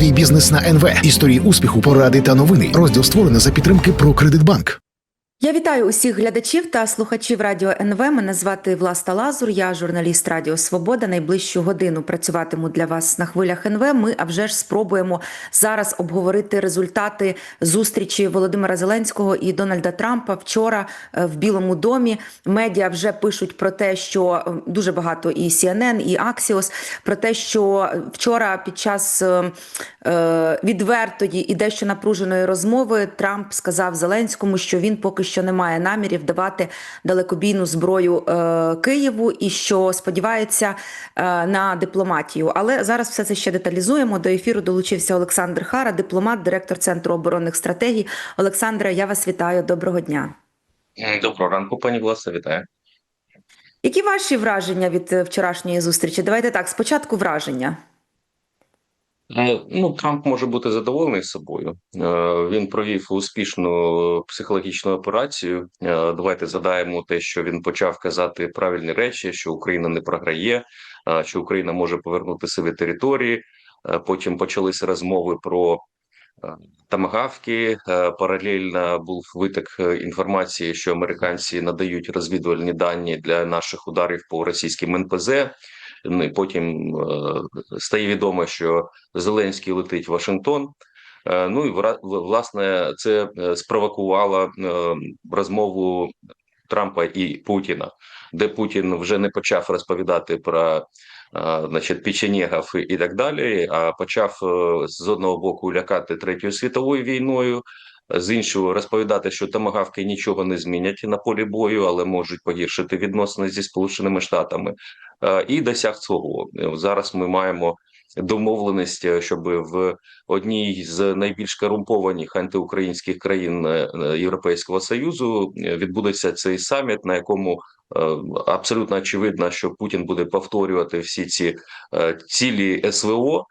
Свій бізнес на НВ. Історії успіху, поради та новини. Розділ створено за підтримки про Кредитбанк. Я вітаю усіх глядачів та слухачів радіо НВ. Мене звати Власта Лазур. Я журналіст Радіо Свобода. Найближчу годину працюватиму для вас на хвилях НВ. Ми а вже ж спробуємо зараз обговорити результати зустрічі Володимира Зеленського і Дональда Трампа вчора е, в Білому домі. Медіа вже пишуть про те, що е, дуже багато і CNN, і Axios, про те, що вчора під час е, відвертої і дещо напруженої розмови Трамп сказав Зеленському, що він поки що не має намірів давати далекобійну зброю е, Києву і що сподівається е, на дипломатію. Але зараз все це ще деталізуємо. До ефіру долучився Олександр Хара, дипломат, директор центру оборонних стратегій. Олександре, я вас вітаю. Доброго дня. Доброго ранку, пані Власа, вітаю. Які ваші враження від е, вчорашньої зустрічі? Давайте так, спочатку враження. Е, Ну, Трамп може бути задоволений собою. Е, Він провів успішну психологічну операцію. Е, Давайте задаємо те, що він почав казати правильні речі: що Україна не програє, що Україна може повернути собі території. Потім почалися розмови про тамагавки. Паралельно був виток інформації, що американці надають розвідувальні дані для наших ударів по російським НПЗ. Потім е, стає відомо, що Зеленський летить в Вашингтон. Е, ну і власне це е, спровокувало розмову Трампа і Путіна, де Путін вже не почав розповідати про значить, печенєгів і, так далі, а почав з одного боку лякати третьою світовою війною. З іншого розповідати, що тамагавки нічого не змінять на полі бою, але можуть погіршити відносини зі сполученими штатами, Е, і досяг свого. Е, Зараз ми маємо домовленість, е, щоб в одній з найбільш корумпованих антиукраїнських країн Європейського союзу відбудеться цей саміт, на якому абсолютно очевидно, що Путін буде повторювати всі ці цілі СВО.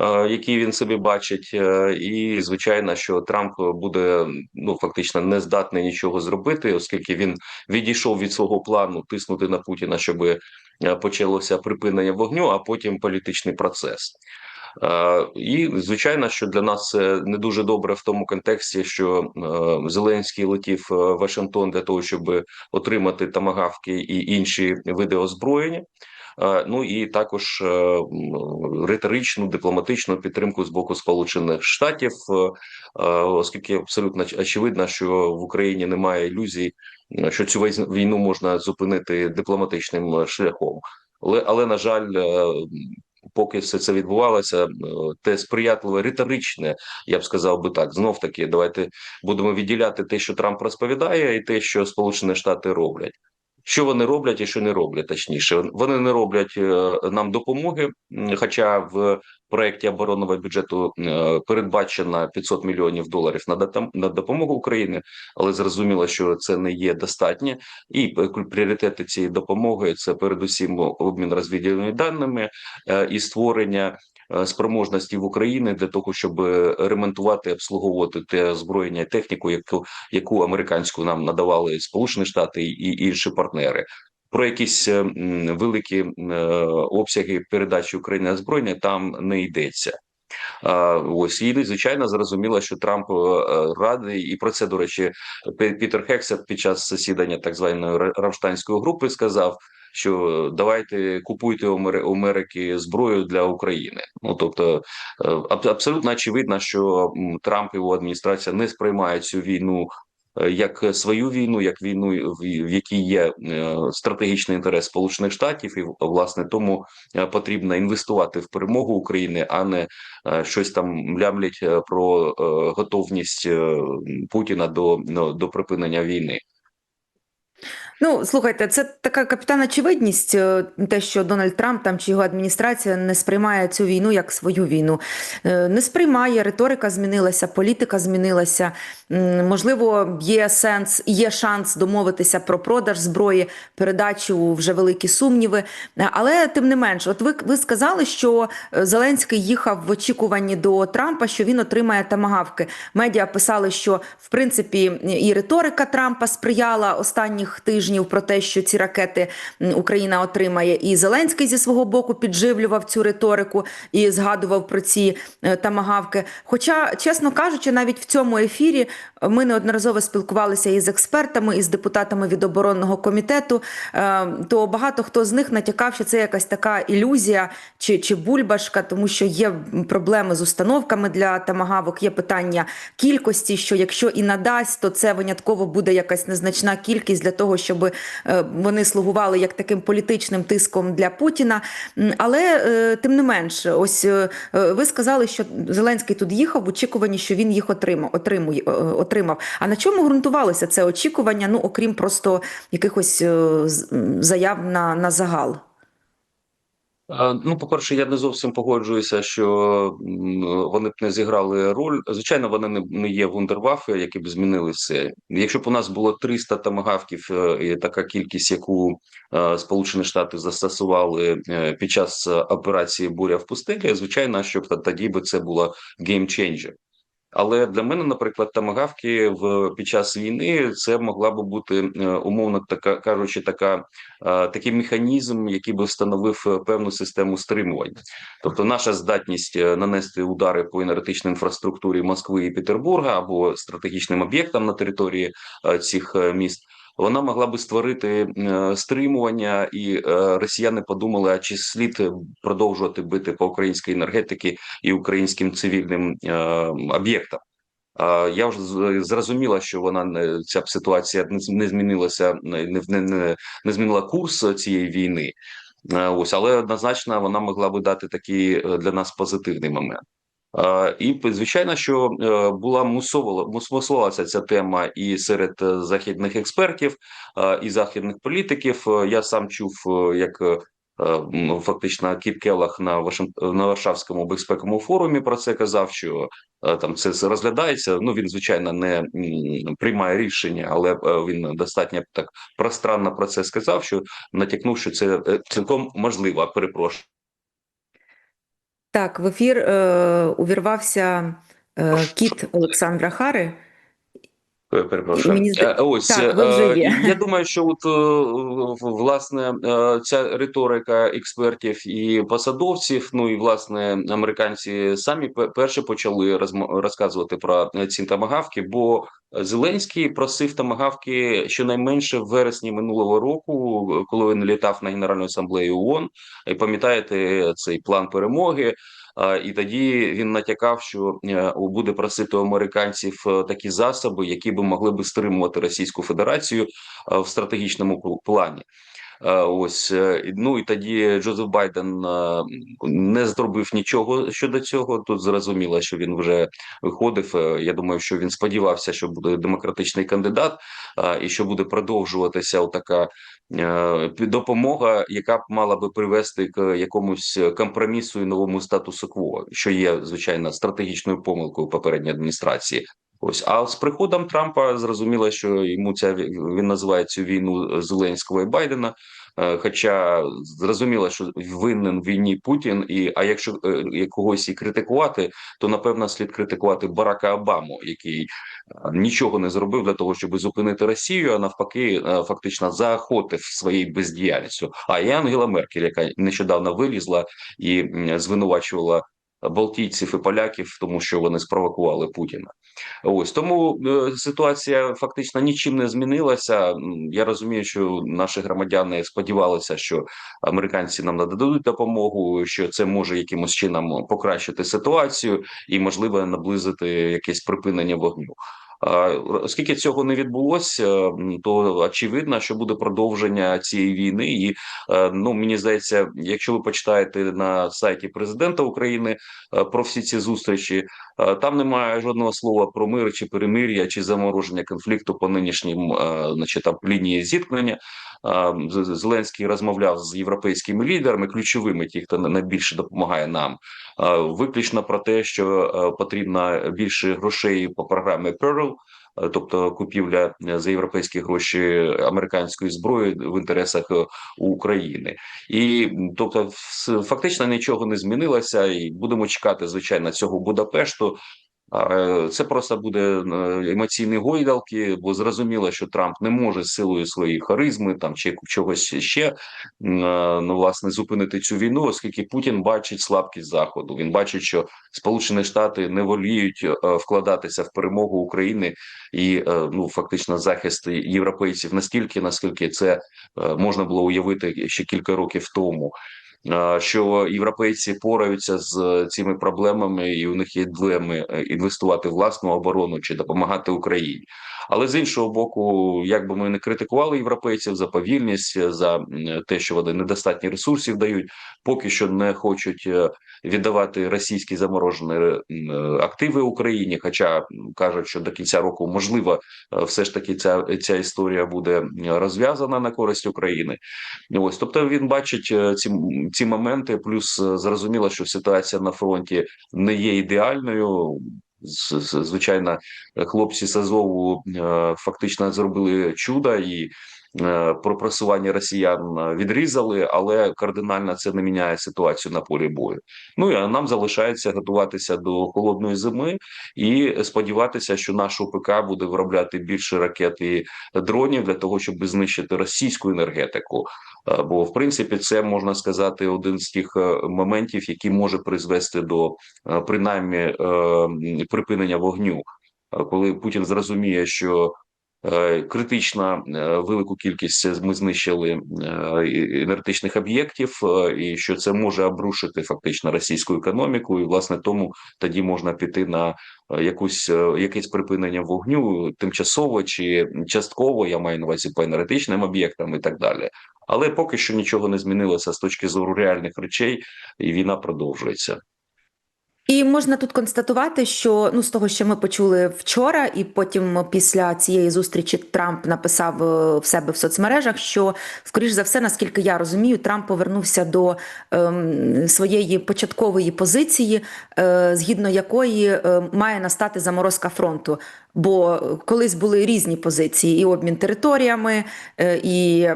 Е, Які він собі бачить, е, і звичайно, що Трамп буде ну фактично не здатний нічого зробити, оскільки він відійшов від свого плану тиснути на Путіна, щоб е, почалося припинення вогню, а потім політичний процес. І звичайно, що для нас це не дуже добре в тому контексті, що Зеленський летів в Вашингтон для того, щоб отримати тамагавки і інші види озброєння. Е, Ну і також е, риторичну дипломатичну підтримку з боку Сполучених Штатів, е, оскільки абсолютно оч- очевидно, що в Україні немає ілюзій, що цю війну можна зупинити дипломатичним шляхом. Але, але на жаль, поки все це відбувалося, те сприятливе риторичне, я б сказав би так. Знов таки, давайте будемо відділяти те, що Трамп розповідає, і те, що Сполучені Штати роблять. Що вони роблять і що не роблять, точніше, вони не роблять е, нам допомоги. Хоча в проєкті оборонного бюджету е, передбачено 500 мільйонів доларів на допомогу Україні, але зрозуміло, що це не є достатньо. І е, пріоритети цієї допомоги це передусім обмін розвідувальними даними е, і створення спроможності в Україні для того, щоб ремонтувати, обслуговувати те озброєння і техніку, яку яку американську нам надавали Сполучені Штати і інші партнери. Про якісь е, великі е, обсяги передачі України озброєння там не йдеться. Ось і звичайно зрозуміло, що Трамп е, радий, і про це до речі, Пі- Пітер Хексет під час засідання так званої Ра- Рамштайнської групи сказав, що давайте купуйте у Америки зброю для України. Ну тобто аб- абсолютно очевидно, що Трамп і його адміністрація не сприймає цю війну. Е, Як свою війну, як війну, в якій є е, стратегічний інтерес Сполучених Штатів, і власне тому е, потрібно інвестувати в перемогу України, а не щось там млямлять про готовність Путіна до, ну, до припинення війни. Ну, слухайте, це така капітан очевидність, е, те, що Дональд Трамп там чи його адміністрація не сприймає цю війну як свою війну. Е, Не сприймає, риторика змінилася, політика змінилася. Можливо, є сенс, є шанс домовитися про продаж зброї, передачу вже великі сумніви. Е, Але тим не менш, от ви, ви сказали, що Зеленський їхав в очікуванні до Трампа, що він отримає тамагавки. Медіа писали, що в принципі і риторика Трампа сприяла останніх тижнів. Тижнів про те, що ці ракети Україна отримає, і Зеленський зі свого боку підживлював цю риторику і згадував про ці е, тамагавки. Хоча, чесно кажучи, навіть в цьому ефірі е, ми неодноразово спілкувалися із експертами, із депутатами від оборонного комітету. е, То багато хто з них натякав, що це якась така ілюзія чи, чи бульбашка, тому що є проблеми з установками для тамагавок, є питання кількості, що якщо і надасть, то це винятково буде якась незначна кількість для того, щоб е, вони слугували як таким політичним тиском для Путіна. Але е, тим не менш, ось е, ви сказали, що Зеленський тут їхав в очікуванні, що він їх отримав. Отримує, отримав. А на чому ґрунтувалося це очікування? Ну окрім просто якихось заяв на, на загал. Е, Ну, по-перше, я не зовсім погоджуюся, що вони б не зіграли роль. Звичайно, вони не, є вундервафи, які б змінили все. Якщо б у нас було 300 тамагавків, е, і така кількість, яку е, Сполучені Штати застосували під час операції Буря в пустелі, звичайно, що тоді би це була геймченджер. Але для мене, наприклад, тамагавки в під час війни це могла би бути е, умовно така кажучи, така е, такий механізм, який би встановив е, певну систему стримувань. Тобто, наша здатність нанести удари по енергетичній інфраструктурі Москви і Петербурга або стратегічним об'єктам на території цих міст. Вона могла би створити е, стримування, і е, росіяни подумали: а чи слід продовжувати бити по українській енергетиці і українським цивільним е, об'єктам? Я вже зрозуміла, що вона ця ситуація не змінилася, не не, не, змінила курс цієї війни. Ось, але однозначно вона могла би дати такий для нас позитивний момент. Е, І звичайно, що е, була мусовала ця тема і серед е, західних експертів, і західних політиків. Я сам чув, як фактично Кіт Келлах на Вашин... на Варшавському безпековому форумі про це казав, що там це розглядається. Ну він звичайно не приймає рішення, але він достатньо так пространно про це сказав, що натякнув, що це цілком можливо. Перепрошую. Так, в ефір е, увірвався е, кіт Олександра Хари. Перепрошую. Мені Е, Ось Так, вже е, є. я думаю, що от е, власне ця риторика експертів і посадовців, ну і власне американці самі пе- перші почали розказувати про ці тамагавки, бо Зеленський просив тамагавки щонайменше в вересні минулого року, коли він літав на Генеральну асамблею ООН. І пам'ятаєте цей план перемоги. І тоді він натякав, що е, буде просити американців е, такі засоби, які би могли би стримувати Російську Федерацію е, в стратегічному плані. Е, Ось е, ну і тоді Джозеф Байден е, не зробив нічого щодо цього. Тут зрозуміло, що він вже виходив. Я думаю, що він сподівався, що буде демократичний кандидат, і що буде продовжуватися така допомога, яка б мала би привести к якомусь компромісу і новому статусу кво, що є звичайно стратегічною помилкою попередньої адміністрації. Ось а з приходом Трампа зрозуміло, що йому ця ві- він називає цю війну Зеленського і Байдена. Е, Хоча зрозуміло, що винен війні Путін, і а якщо е, когось і критикувати, то напевно слід критикувати Барака Обаму, який е, нічого не зробив для того, щоб зупинити Росію, а навпаки, е, фактично заохотив своєю бездіяльністю. А і Ангела Меркель, яка нещодавно вилізла і звинувачувала Балтійців і поляків, тому що вони спровокували Путіна. Ось тому е, ситуація фактично нічим не змінилася. Я розумію, що наші громадяни сподівалися, що американці нам нададуть допомогу, що це може якимось чином покращити ситуацію і можливо наблизити якесь припинення вогню. Оскільки цього не відбулося, то очевидно, що буде продовження цієї війни. І е, ну мені здається, якщо ви почитаєте на сайті президента України е, про всі ці зустрічі, е, там немає жодного слова про мир чи перемир'я чи замороження конфлікту по нинішнім, е, значить, там лінії зіткнення. Зеленський розмовляв з європейськими лідерами, ключовими, ті, хто найбільше допомагає нам, виключно про те, що е, потрібно більше грошей по програмі Pearl, е, тобто купівля е, за європейські гроші американської зброї в інтересах України, і тобто, фактично нічого не змінилося, і будемо чекати звичайно цього Будапешту. А, Це просто буде е, емоційні гойдалки, бо зрозуміло, що Трамп не може силою своєї харизми там чи чогось ще е, ну власне зупинити цю війну, оскільки Путін бачить слабкість заходу. Він бачить, що Сполучені Штати не воліють е, вкладатися в перемогу України і е, ну фактично захист європейців настільки, наскільки це е, можна було уявити ще кілька років тому. Е, Що європейці пораються з цими проблемами, і у них є дилеми е, інвестувати в власну оборону чи допомагати Україні. Але з іншого боку, як би ми не критикували європейців за повільність, за те, що вони недостатньо ресурсів дають, поки що не хочуть е, віддавати російські заморожені е, е, активи Україні. Хоча кажуть, що до кінця року можливо, все ж таки ця, ця історія буде розв'язана на користь України. Ось, тобто він бачить ці, ці моменти. Плюс зрозуміло, що ситуація на фронті не є ідеальною. Звичайно, хлопці з Азову е, фактично зробили чудо і е, про просування росіян відрізали, але кардинально це не міняє ситуацію на полі бою. Ну і нам залишається готуватися до холодної зими і сподіватися, що наш ОПК буде виробляти більше ракет і дронів для того, щоб знищити російську енергетику. Е, Бо в принципі це можна сказати один з тих е, моментів, який може призвести до е, принаймні припинення вогню, коли Путін зрозуміє, що критично е, велику кількість ми знищили енергетичних об'єктів, і що це може обрушити фактично російську економіку, і власне тому тоді можна піти на якусь якесь припинення вогню тимчасово чи частково. Я маю на увазі по енергетичним об'єктам і так далі. Але поки що нічого не змінилося з точки зору реальних речей, і війна продовжується. І можна тут констатувати, що ну з того, що ми почули вчора, і потім після цієї зустрічі Трамп написав е, в себе в соцмережах, що скоріш за все, наскільки я розумію, Трамп повернувся до ем, своєї початкової позиції, е, згідно якої е, має настати заморозка фронту. Бо колись були різні позиції: і обмін територіями, е, і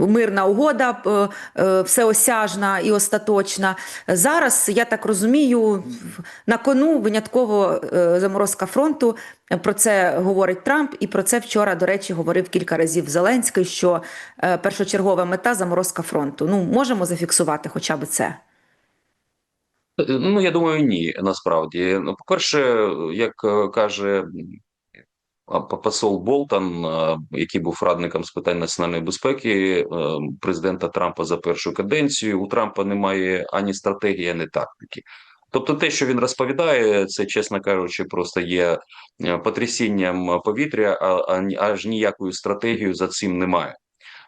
мирна угода е, е, всеосяжна і остаточна. Зараз я так розумію, на кону винятково заморозка фронту. Про це говорить Трамп, і про це вчора, до речі, говорив кілька разів Зеленський, що першочергова мета заморозка фронту. Ну можемо зафіксувати хоча б це. Ну, я думаю, ні, насправді. Ну, по-перше, як е, каже по- посол Болтон, е, який був радником з питань національної безпеки е, президента Трампа за першу каденцію, у Трампа немає ані стратегії, ані тактики. Тобто, те, що він розповідає, це, чесно кажучи, просто є потрясінням повітря, а аж ніякої стратегії за цим немає.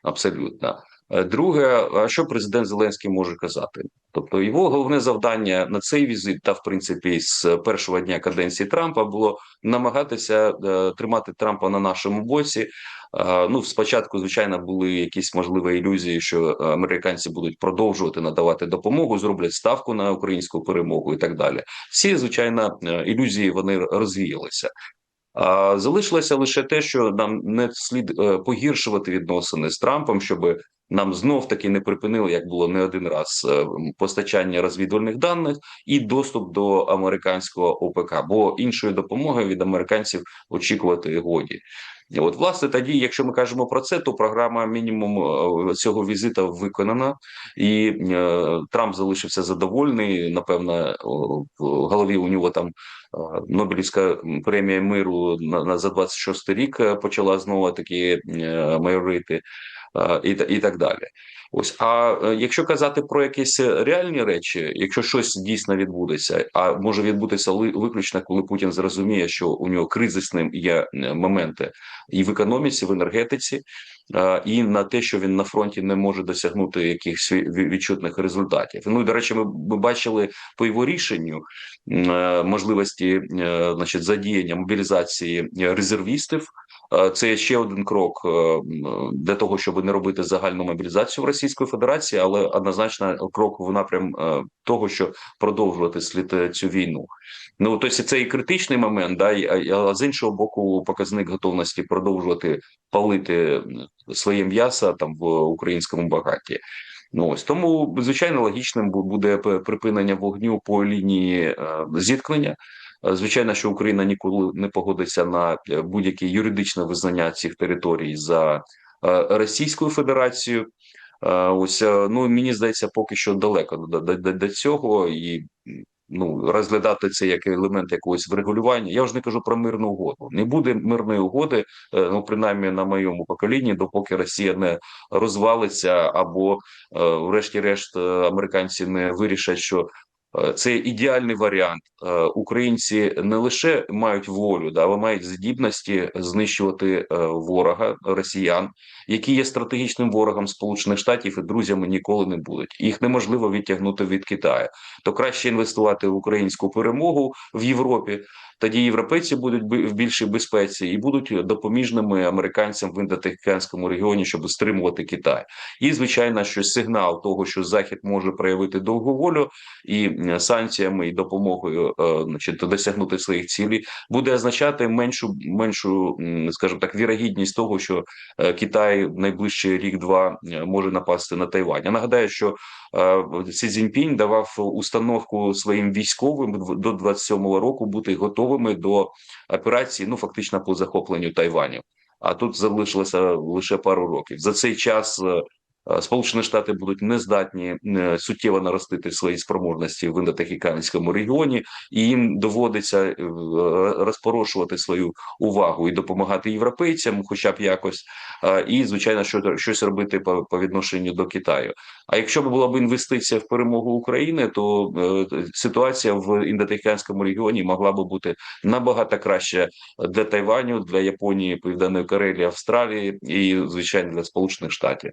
Абсолютно. Е, Друге, що президент Зеленський може казати? Тобто його головне завдання на цей візит, та в принципі з першого дня каденції Трампа, було намагатися е, тримати Трампа на нашому боці. Е, ну, спочатку, звичайно, були якісь можливі ілюзії, що американці будуть продовжувати надавати допомогу, зроблять ставку на українську перемогу і так далі. Всі, звичайно, ілюзії вони розвіялися. Залишилося лише те, що нам не слід погіршувати відносини з Трампом, щоб нам знов таки не припинили, як було не один раз, е, постачання розвідувальних даних і доступ до американського ОПК, бо іншої допомоги від американців очікувати годі. От, власне, тоді, якщо ми кажемо про це, то програма мінімум е, цього візита виконана, і е, Трамп залишився задовольний. Напевно, в голові у нього там Нобелівська премія миру на, на за 26 рік почала знову таки майорити. Е, І, і так далі. Ось а е, якщо казати про якісь реальні речі, якщо щось дійсно відбудеться, а може відбутися виключно, коли Путін зрозуміє, що у нього кризисним є е, моменти і в економіці, в енергетиці, е, і на те, що він на фронті не може досягнути якихось відчутних результатів. Ну і до речі, ми, бачили по його рішенню е, можливості е, значить, задіяння мобілізації е, резервістів. Е, Це ще один крок е, для того, щоб не робити загальну мобілізацію в Російської Федерації, але однозначно крок в напрям е, того, що продовжувати слід е, цю війну. Ну тобто це і критичний момент, да, а з іншого боку, показник готовності продовжувати палити своє м'ясо там в українському багаті. Ну ось тому звичайно логічним буде припинення вогню по лінії е, зіткнення. Е, Звичайно, що Україна ніколи не погодиться на е, будь-яке юридичне визнання цих територій за Російською Федерацією. Ось ну мені здається, поки що далеко до, до, до, цього, і ну розглядати це як елемент якогось врегулювання. Я вже не кажу про мирну угоду. Не буде мирної угоди, е, ну принаймні на моєму поколінні, допоки Росія не розвалиться, або, е, врешті-решт, е, американці не вирішать, що. Е, Це ідеальний варіант. Е, Українці не лише мають волю, да, але мають здібності знищувати е, ворога росіян, які є стратегічним ворогом Сполучених Штатів і друзями ніколи не будуть. Їх неможливо відтягнути від Китаю. То краще інвестувати в українську перемогу в Європі. Тоді європейці будуть в більшій безпеці і будуть допоміжними американцям в індотихоокеанському регіоні, щоб стримувати Китай. І звичайно, що сигнал того, що Захід може проявити довгу волю і санкціями і допомогою, е, значить, досягнути своїх цілей, буде означати меншу меншу, скажімо так, вірогідність того, що е, Китай в найближчий рік-два е, може напасти на Тайвань. Я нагадаю, що Сі Цзіньпінь давав установку своїм військовим до 27-го року бути готовими до операції, ну фактично по захопленню Тайваню. А тут залишилося лише пару років. За цей час е, е, Сполучені Штати будуть не здатні е, суттєво наростити свої спроможності в індотихоокеанському регіоні, і їм доводиться е, розпорошувати свою увагу і допомагати європейцям, хоча б якось, е, і звичайно, що щось робити по, по відношенню до Китаю. А якщо б була б інвестиція в перемогу України, то е, ситуація в індотихоокеанському регіоні могла б бути набагато краще для Тайваню, для Японії, Південної Кореї, Австралії і звичайно для Сполучених Штатів.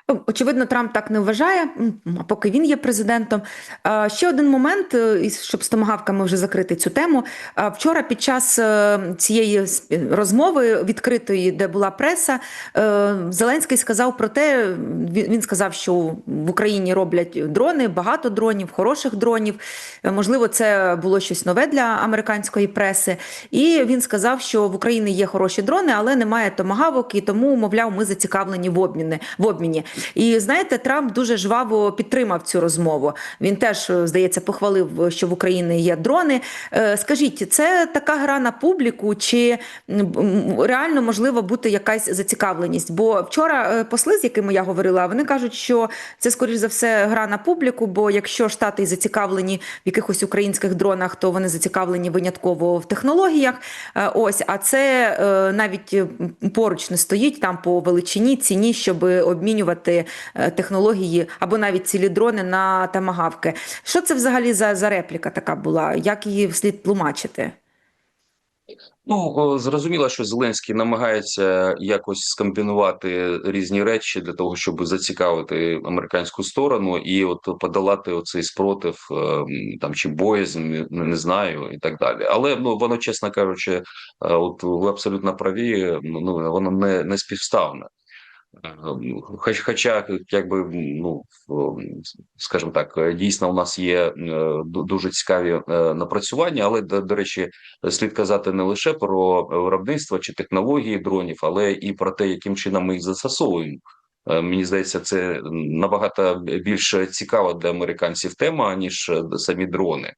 Очевидно, Трамп так не вважає, а поки він є президентом. Ще один момент, е, щоб з томагавками вже закрити цю тему. Вчора під час е, цієї розмови відкритої, де була преса, е, Зеленський сказав про те, він сказав, що в Україні роблять дрони, багато дронів, хороших дронів. Можливо, це було щось нове для американської преси. І він сказав, що в Україні є хороші дрони, але немає томагавок, і тому, мовляв, ми зацікавлені в обміні. І знаєте, Трамп дуже жваво підтримав цю розмову. Він теж, е, здається, похвалив, що в Україні є дрони. Е, Скажіть, це така гра на публіку, чи реально можливо бути якась зацікавленість? Бо вчора е, посли, з якими я говорила, вони кажуть, що це скоріш за все гра на публіку. Бо якщо штати зацікавлені в якихось українських дронах, то вони зацікавлені винятково в технологіях. Е, Ось, а це е, навіть е, поруч не стоїть там по величині, ціні, щоб обмінювати е, технології або навіть цілі дрони на тамагавки. Що це взагалі за, за репліка така була? Як її слід тлумачити? Ну зрозуміло, що Зеленський намагається якось скомбінувати різні речі для того, щоб зацікавити американську сторону і от подолати оцей спротив е, там чи боязнь, не, знаю, і так далі. Але ну воно, чесно кажучи, е, от ви абсолютно праві. Ну воно не, не співставне. Хоч, хоча, якби ну скажімо так, дійсно у нас є е, дуже цікаві е, напрацювання, але до, речі, слід казати не лише про виробництво чи технології дронів, але і про те, яким чином ми їх застосовуємо. Е, Мені здається, це набагато більш цікава для американців тема ніж самі дрони.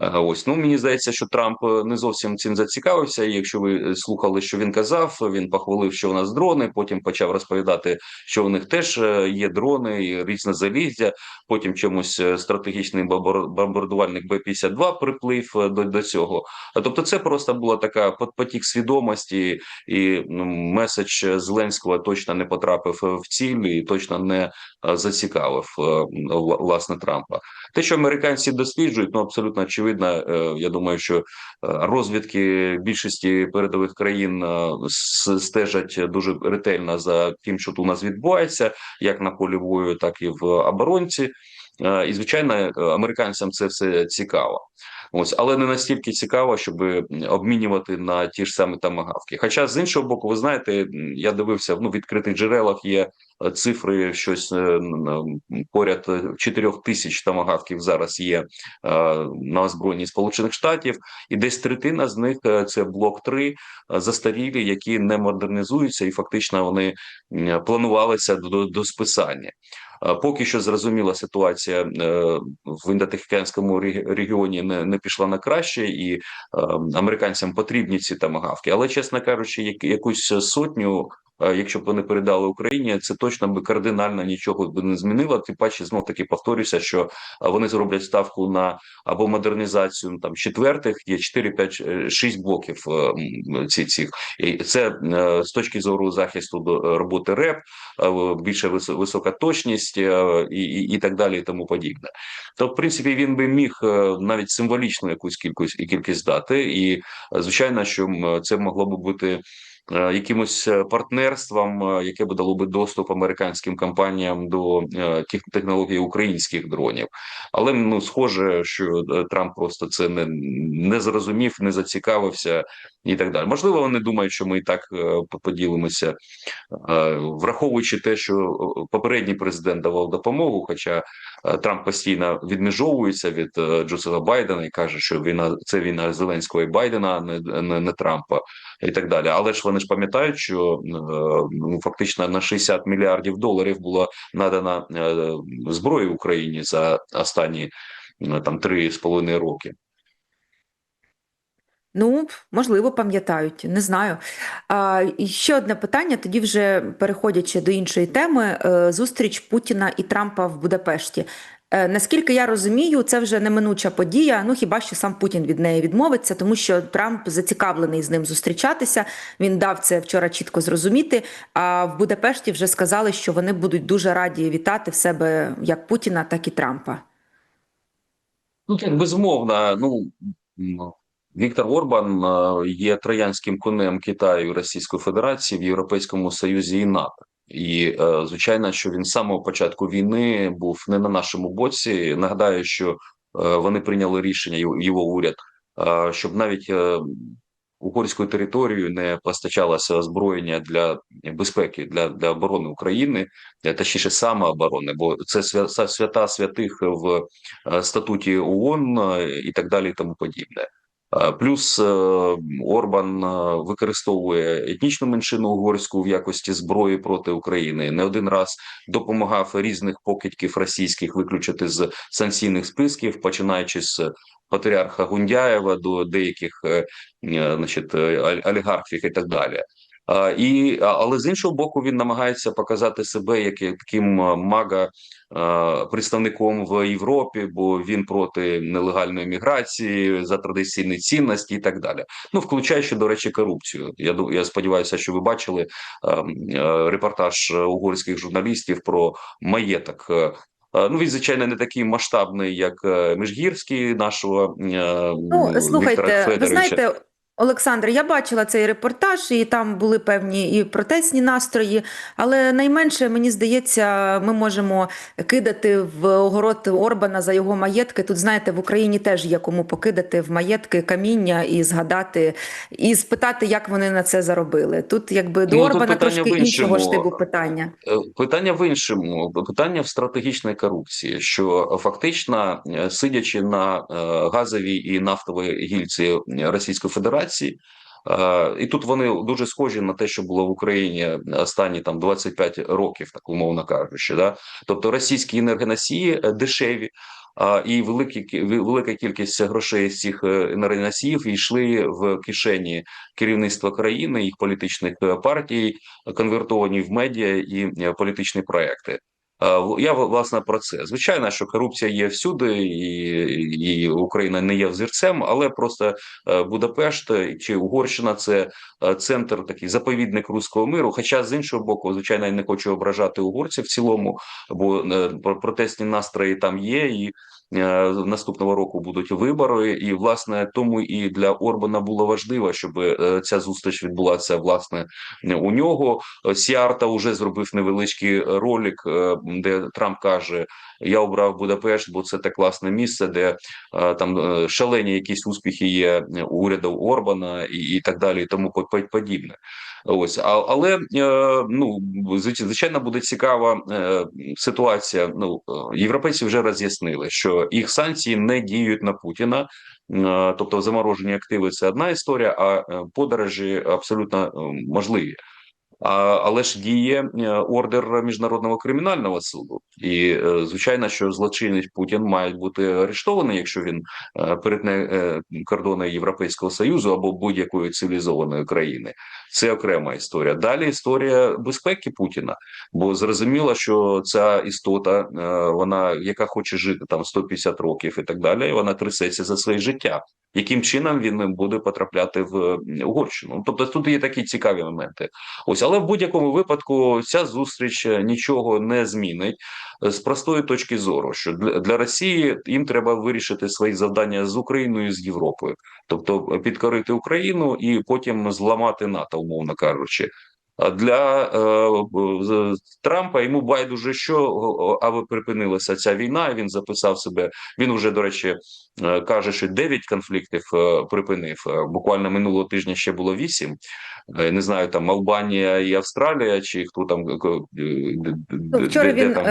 Е, Ось ну мені здається, що Трамп е, не зовсім цим зацікавився. І якщо ви е, слухали, що він казав, він похвалив, що у нас дрони. Потім почав розповідати, що у них теж є дрони і різне заліздя. Потім чомусь стратегічний бомбар- бомбардувальник Б-52 приплив до, до цього. Тобто, це просто була така пот- потік свідомості, і ну, меседж Зеленського точно не потрапив в ціль і точно не зацікавив власне Трампа. Те, що американці досліджують, ну абсолютно очевидно. Е, Я думаю, що е, розвідки більшості передових країн е, стежать дуже ретельно за тим, що тут у нас відбувається, як на полі бою, так і в оборонці. І звичайно, американцям це все цікаво. Ось, але не настільки цікаво, щоб обмінювати на ті ж самі тамагавки. Хоча з іншого боку, ви знаєте, я дивився ну, в відкритих джерелах є е, цифри, щось е, поряд 4 тисяч тамагавків зараз є е, на озброєнні Сполучених Штатів, і десь третина з них е, це блок 3 е, застарілі, які не модернізуються, і фактично вони планувалися до, до списання. Е, Поки що зрозуміла ситуація е, в індотихоокеанському регіоні не, не пішла на краще, і е, американцям потрібні ці тамагавки. Але, чесно кажучи, як, якусь сотню, якщо б вони передали Україні, це точно би кардинально нічого б не змінило. Тим паче, знов таки повторюся, що е, вони зроблять ставку на або модернізацію ну, там четвертих, є 4, 5, 6 блоків е, ці цих. І це е, з точки зору захисту до е, роботи РЕП, е, більше висока точність е, і, і, і так далі, і тому подібне. То, в принципі, він би міг е, навіть символічну якусь кількість і кількість дати, і е, звичайно, що це могло би бути. Е, Якимось е, партнерством, е, яке б дало би доступ американським компаніям до тих технологій українських дронів, але ну схоже, що Трамп просто це не, не зрозумів, не зацікавився і так далі. Можливо, вони думають, що ми і так поділимося враховуючи те, що попередній президент давав допомогу, хоча Трамп постійно відмежовується від Джозефа Байдена і каже, що війна це війна Зеленського і Байдена, а не, не, не Трампа, і так далі. Але ж вони ж пам'ятають, що е, ну, фактично на 60 мільярдів доларів було надана е, зброї Україні за останні е, там три з половиною роки. Ну, можливо, пам'ятають, не знаю. А, ще одне питання, тоді вже переходячи до іншої теми, е, зустріч Путіна і Трампа в Будапешті. Е, Наскільки я розумію, це вже неминуча подія. Ну хіба що сам Путін від неї відмовиться, тому що Трамп зацікавлений з ним зустрічатися. Він дав це вчора чітко зрозуміти. А в Будапешті вже сказали, що вони будуть дуже раді вітати в себе як Путіна, так і Трампа. Ну так безумовно. Ну Віктор Орбан е, є троянським конем Китаю Російської Федерації в Європейському Союзі і НАТО. І е, звичайно, що він з самого початку війни був не на нашому боці. Нагадаю, що е, вони прийняли рішення його- уряд, е, щоб навіть угорською територією не постачалося озброєння для безпеки для, для оборони України, точніше самооборони, бо це свя- свята святих в статуті ООН і так далі, і тому подібне. Е, Плюс е, Орбан е, використовує етнічну меншину угорську в якості зброї проти України. Не один раз допомагав різних покидьків російських виключити з санкційних списків, починаючи з патріарха Гундяєва до деяких значить, олігархів і так далі. І, але з іншого боку, він намагається показати себе як таким мага представником в Європі, бо він проти нелегальної міграції за традиційні цінності і так далі. Ну, включаючи, до речі, корупцію. Я я сподіваюся, що ви бачили репортаж е, угорських журналістів про маєток. е, Ну, він, звичайно, не такий масштабний, як е, Міжгірський нашого Ну, Віктора слухайте, ви знаєте, Олександр, я бачила цей репортаж, і там були певні і протестні настрої, але найменше, мені здається, ми можемо кидати в огород Орбана за його маєтки. Тут, знаєте, в Україні теж є кому покидати в маєтки каміння і згадати, і спитати, як вони на це заробили. Тут якби до Ну, Орбана трошки іншого ж типу питання. Е, Питання в іншому, питання в стратегічній корупції, що фактично е, сидячи на е, газовій і нафтовій гільці Російської Федерації, е, і тут вони дуже схожі на те, що було в Україні останні там 25 років, так умовно кажучи, да? тобто російські енергоносії е, дешеві. І великі кі- велика кількість грошей з цих е, енергоносіїв йшли в кишені керівництва країни, їх політичних партій, конвертовані в медіа і політичні проекти. Е, Я власне про це. Звичайно, що корупція є всюди, і, і Україна не є взірцем, але просто е, Будапешт чи Угорщина це е, центр такий заповідник руського миру. Хоча з іншого боку, звичайно, я не хочу ображати угорців в цілому, бо про- протестні настрої там є, і наступного року будуть вибори. І власне тому і для Орбана було важливо, щоб е, ця зустріч відбулася власне у нього. Сіарта вже зробив невеличкий ролик, е, де Трамп каже, я обрав Будапешт, бо це те класне місце, де е, там е, шалені якісь успіхи є у уряду Орбана і, і так далі, і тому по- по- подібне. Ось, а, але е, ну звичайно буде цікава е, ситуація. Ну е, європейці вже роз'яснили, що їх санкції не діють на Путіна. Е, Тобто заморожені активи це одна історія, а е, подорожі абсолютно е, можливі. Але ж діє е, ордер міжнародного кримінального суду, і е, звичайно, що злочинець Путін має бути арештований, якщо він е, перетне кордони Європейського союзу або будь-якої цивілізованої країни. Це окрема історія. Далі історія безпеки Путіна, бо зрозуміло, що ця істота, вона яка хоче жити там 150 років і так далі, вона трясеться за своє життя. Яким чином він буде потрапляти в Угорщину? Тобто тут є такі цікаві моменти. Ось, але в будь-якому випадку ця зустріч е, нічого не змінить е, з простої точки зору, що для, Росії їм треба вирішити свої завдання з Україною і з Європою, тобто е, підкорити Україну і потім зламати НАТО, умовно кажучи. Для е, Трампа йому байдуже, що аби припинилася ця війна. Він записав себе. Він вже до речі е, каже, що 9 конфліктів е, припинив. Буквально минулого тижня ще було 8. Е, Не знаю, там Албанія і Австралія, чи хто там вчора де- Ну, де- він там.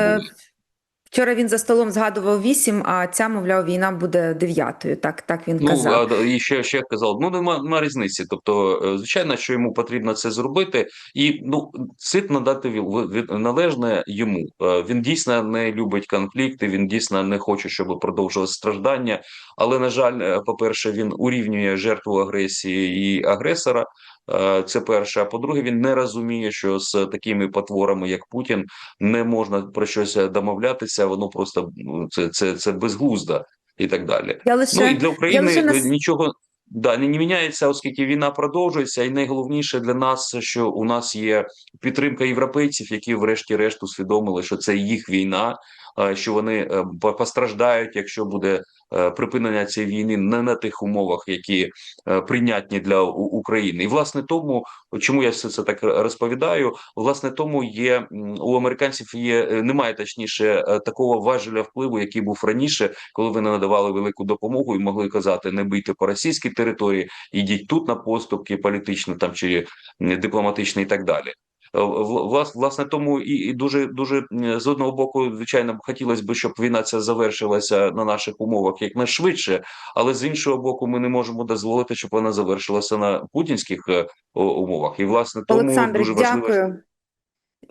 Вчора він за столом згадував вісім, а ця, мовляв, війна буде дев'ятою. Так, так він Ну казав. а, і ще ще казав, ну нема, нема різниці. Тобто, е, звичайно, що йому потрібно це зробити, і ну цит надати належне йому. Е, Він дійсно не любить конфлікти. Він дійсно не хоче, щоб продовжувалося страждання. Але на жаль, е, по-перше, він урівнює жертву агресії і агресора. Е, Це перше. А по-друге, він не розуміє, що з такими потворами, як Путін, не можна про щось домовлятися. Воно просто ну, це, це, це безглуздо і так далі. Я лише, Ну і для України лише нічого да не, не міняється, оскільки війна продовжується, і найголовніше для нас, що у нас є підтримка європейців, які, врешті-решт, усвідомили, що це їх війна, е, що вони е, по- постраждають, якщо буде е, припинення цієї війни не на тих умовах, які е, прийнятні для України. І власне тому, чому я все це так розповідаю, власне тому є у американців є е, немає точніше е, такого важеля впливу, який був раніше, коли вони надавали велику допомогу і могли казати не бийте по російській території, ідіть тут на поступки політичні там чи дипломатичні і так далі. Е, влас- Власне, тому і, і дуже дуже з одного боку, звичайно, хотілося б, щоб війна ця завершилася на наших умовах якнайшвидше, але з іншого боку, ми не можемо дозволити, щоб вона завершилася на путінських е, умовах. І власне тому Олександр, дуже важливо. дякую.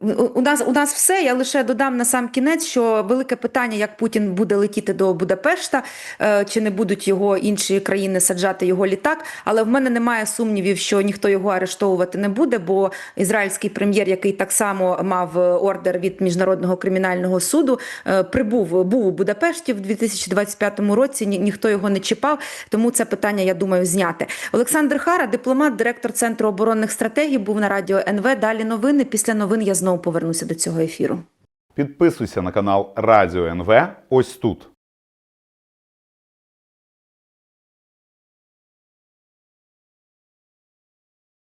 У нас у нас все. Я лише додам на сам кінець, що велике питання, як Путін буде летіти до Будапешта, е, чи не будуть його інші країни саджати його літак. Але в мене немає сумнівів, що ніхто його арештовувати не буде, бо ізраїльський прем'єр, який так само мав ордер від міжнародного кримінального суду, е, прибув був у Будапешті в 2025 році. Ні, ніхто його не чіпав. Тому це питання, я думаю, зняти. Олександр Хара, дипломат, директор центру оборонних стратегій, був на радіо НВ. Далі новини. Після новин я знову повернуся до цього ефіру. Підписуйся на канал Радіо НВ ось тут.